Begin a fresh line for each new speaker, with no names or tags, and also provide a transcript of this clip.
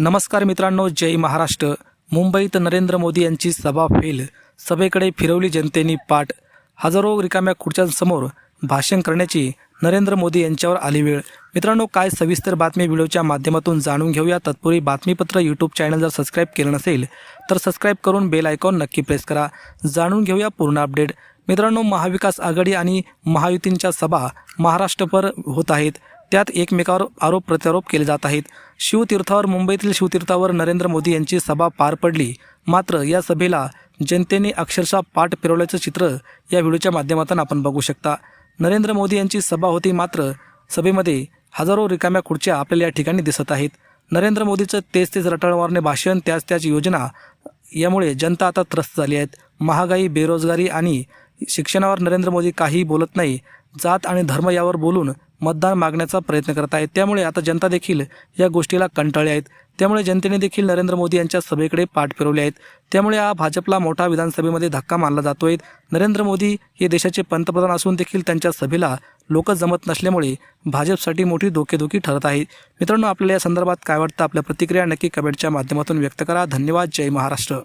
नमस्कार मित्रांनो जय महाराष्ट्र. मुंबईत नरेंद्र मोदी यांची सभा फेल. सभेकडे फिरवली जनतेनी पाठ. हजारो रिकाम्या खुर्च्यांसमोर भाषण करण्याची नरेंद्र मोदी यांच्यावर आली वेळ. मित्रांनो काय सविस्तर बातमी व्हिडिओच्या माध्यमातून जाणून घेऊया. तत्पूर्वी बातमीपत्र यूट्यूब चॅनल जर सबस्क्राईब केलं नसेल तर सबस्क्राईब करून बेल आयकॉन नक्की प्रेस करा. जाणून घेऊया पूर्ण अपडेट मित्रांनो महाविकास आघाडी आणि महायुतींच्या सभा महाराष्ट्रभर होत आहेत. त्यात एकमेकावर आरोप प्रत्यारोप केले जात आहेत. शिवतीर्थावर मुंबईतील शिवतीर्थावर नरेंद्र मोदी यांची सभा पार पडली. मात्र या सभेला जनतेने अक्षरशः पाठ फिरवल्याचं चित्र या व्हिडिओच्या माध्यमातून आपण बघू शकता. नरेंद्र मोदी यांची सभा होती मात्र सभेमध्ये हजारो रिकाम्या खुर्च्या आपल्याला या ठिकाणी दिसत आहेत. नरेंद्र मोदीचं तेच तेच रटाळवारने भाषण त्याच त्याच योजना यामुळे जनता आता त्रस्त झाली आहेत. महागाई बेरोजगारी आणि शिक्षणावर नरेंद्र मोदी काहीही बोलत नाही. जात आणि धर्म यावर बोलून मतदान मागण्याचा प्रयत्न करत आहेत. त्यामुळे आता जनता देखील या गोष्टीला कंटाळले आहेत. त्यामुळे जनतेने देखील नरेंद्र मोदी यांच्या सभेकडे पाठ फिरवले आहेत. त्यामुळे हा भाजपला मोठा विधानसभेमध्ये धक्का मानला जातोय. नरेंद्र मोदी हे देशाचे पंतप्रधान असून देखील त्यांच्या सभेला लोक जमत नसल्यामुळे भाजपसाठी मोठी धोकेधोकी ठरत आहे. मित्रांनो आपल्याला या संदर्भात काय वाटतं? आपल्या प्रतिक्रिया नक्की कमेंटच्या माध्यमातून व्यक्त करा. धन्यवाद. जय महाराष्ट्र.